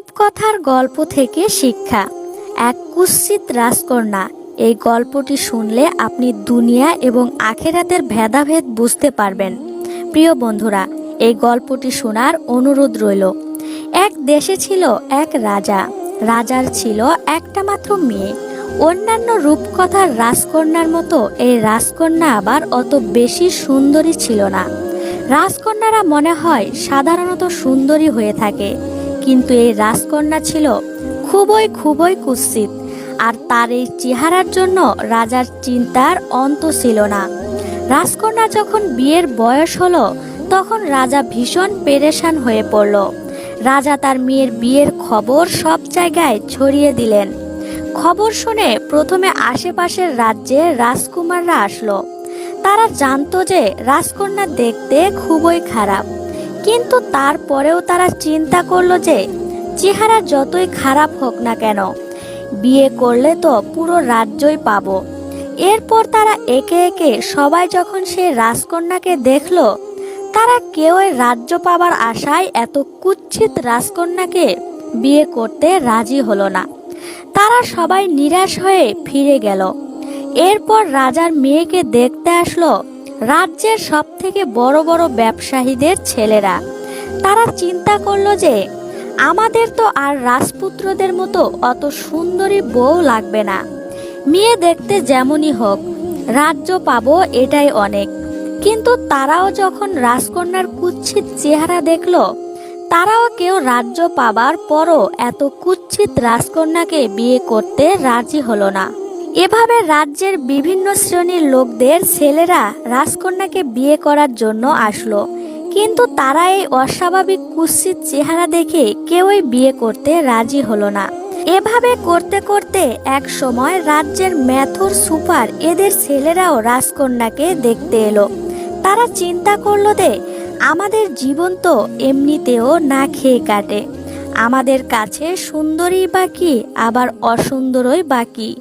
রূপকথার গল্প থেকে শিক্ষা। এক কুৎসিত রাজকন্যা, এই গল্পটি শুনলে আপনি দুনিয়া এবং আখেরাতের ভেদাভেদ বুঝতে পারবেন। প্রিয় বন্ধুরা, এই গল্পটি শোনার অনুরোধ রইল। এক দেশে ছিল এক রাজা। রাজার ছিল একটা মাত্র মেয়ে। অন্যান্য রূপকথার রাজকন্যার মতো এই রাজকন্যা আবার অত বেশি সুন্দরী ছিল না। রাজকন্যারা মনে হয় সাধারণত সুন্দরী হয়ে থাকে। কিন্তু এই রাজকন্যা ছিল খুবই খুবই কুৎসিত, আর তার এই চেহারার জন্য রাজার চিন্তার অন্ত ছিল না। রাজকন্যা যখন বিয়ের বয়স হলো, তখন রাজা ভীষণ পেরেশান হয়ে পড়ল। রাজা তার মেয়ের বিয়ের খবর সব জায়গায় ছড়িয়ে দিলেন। খবর শুনে প্রথমে আশেপাশের রাজ্যে রাজকুমাররা আসলো। তারা জানতো যে রাজকন্যা দেখতে খুবই খারাপ। কিন্তু তারপরেও তারা চিন্তা করল যে চেহারা যতই খারাপ হোক না কেন, বিয়ে করলে তো পুরো রাজ্যই পাবো। এরপর তারা একে একে সবাই যখন সেই রাজকন্যাকে দেখল, তারা কেউই রাজ্য পাবার আশায় এত কুৎসিত রাজকন্যাকে বিয়ে করতে রাজি হলো না। তারা সবাই নিরাশ হয়ে ফিরে গেল। এরপর রাজার মেয়েকে দেখতে আসলো রাজ্যের সব থেকে বড় বড় ব্যবসায়ীদের ছেলেরা। তারা চিন্তা করল যে, আমাদের তো আর রাজপুত্রদের মতো অত সুন্দরী বউ লাগবে না। মেয়ে দেখতে যেমনই হোক, রাজ্য পাবো এটাই অনেক। কিন্তু তারাও যখন রাজকন্যার কুৎসিত চেহারা দেখল, তারাও কেউ রাজ্য পাবার পরও এত কুৎসিত রাজকন্যাকে বিয়ে করতে রাজি হলো না। এভাবে রাজ্যের বিভিন্ন শ্রেণির লোকদের ছেলেরা রাজকন্যাকে বিয়ে করার জন্য আসলো। কিন্তু তারা এই অস্বাভাবিক কুৎসিত চেহারা দেখে কেউই বিয়ে করতে রাজি হলো না। এভাবে করতে করতে এক সময় রাজ্যের ম্যাথর সুপার এদের ছেলেরাও রাজকন্যাকে দেখতে এলো। তারা চিন্তা করল যে, আমাদের জীবন তো এমনিতেও না খেয়ে কাটে। আমাদের কাছে সুন্দরী বাকি আবার অসুন্দরই বাকি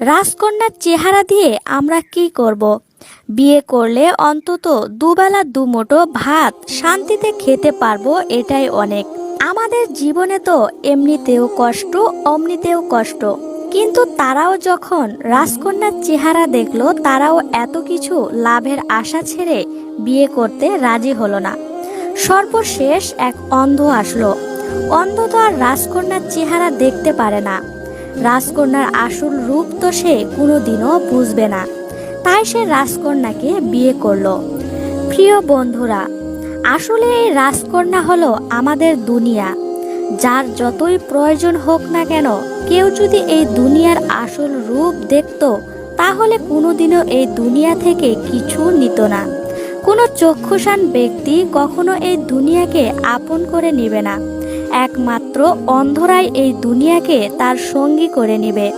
রাজকন্যার চেহারা দিয়ে আমরা কি করব। বিয়ে করলে অন্তত দুবেলা দুমুঠো ভাত শান্তিতে খেতে পারব এটাই অনেক। আমাদের জীবনে তো এমনিতেও কষ্ট, অমনিতেও কষ্ট। কিন্তু তারাও যখন রাজকন্যার চেহারা দেখল, তারাও এত কিছু লাভের আশা ছেড়ে বিয়ে করতে রাজি হলো না। সর্বশেষ এক অন্ধ আসলো। অন্ধ তো আর রাজকন্যার চেহারা দেখতে পারে না। রাজকন্যার আসল রূপ তো সে কোনোদিনও বুঝবে না। তাই সে রাজকন্যাকে বিয়ে করল। প্রিয় বন্ধুরা, আসলে এই রাজকন্যা হলো আমাদের দুনিয়া। যার যতই প্রয়োজন হোক না কেন, কেউ যদি এই দুনিয়ার আসল রূপ দেখত, তাহলে কোনোদিনও এই দুনিয়া থেকে কিছু নিত না। কোনো চক্ষুষান ব্যক্তি কখনো এই দুনিয়াকে আপন করে নেবে না। একমাত্র অন্ধরাই এই দুনিয়াকে তার সঙ্গী করে নেবে।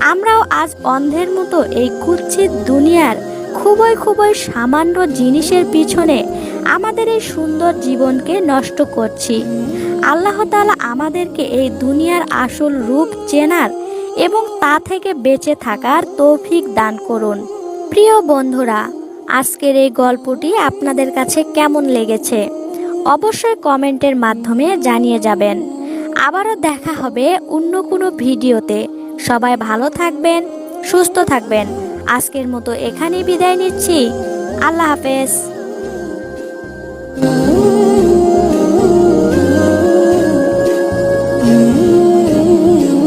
আমরাও আজ অন্ধের মতো এই কুচ্ছিত দুনিয়ার খুবই খুবই সামান্য জিনিসের পিছনে আমাদের এই সুন্দর জীবনকে নষ্ট করছি। আল্লাহ তাআলা আমাদেরকে এই দুনিয়ার আসল রূপ চেনার এবং তা থেকে বেঁচে থাকার তৌফিক দান করুন। প্রিয় বন্ধুরা, আজকের এই গল্পটি আপনাদের কাছে কেমন লেগেছে? অবশ্যই কমেন্টের মাধ্যমে জানিয়ে যাবেন। আবারও দেখা হবে অন্য কোনো ভিডিওতে। সবাই ভালো থাকবেন, সুস্থ থাকবেন। আজকের মতো এখানেই বিদায় নিচ্ছি। আল্লাহ হাফেজ।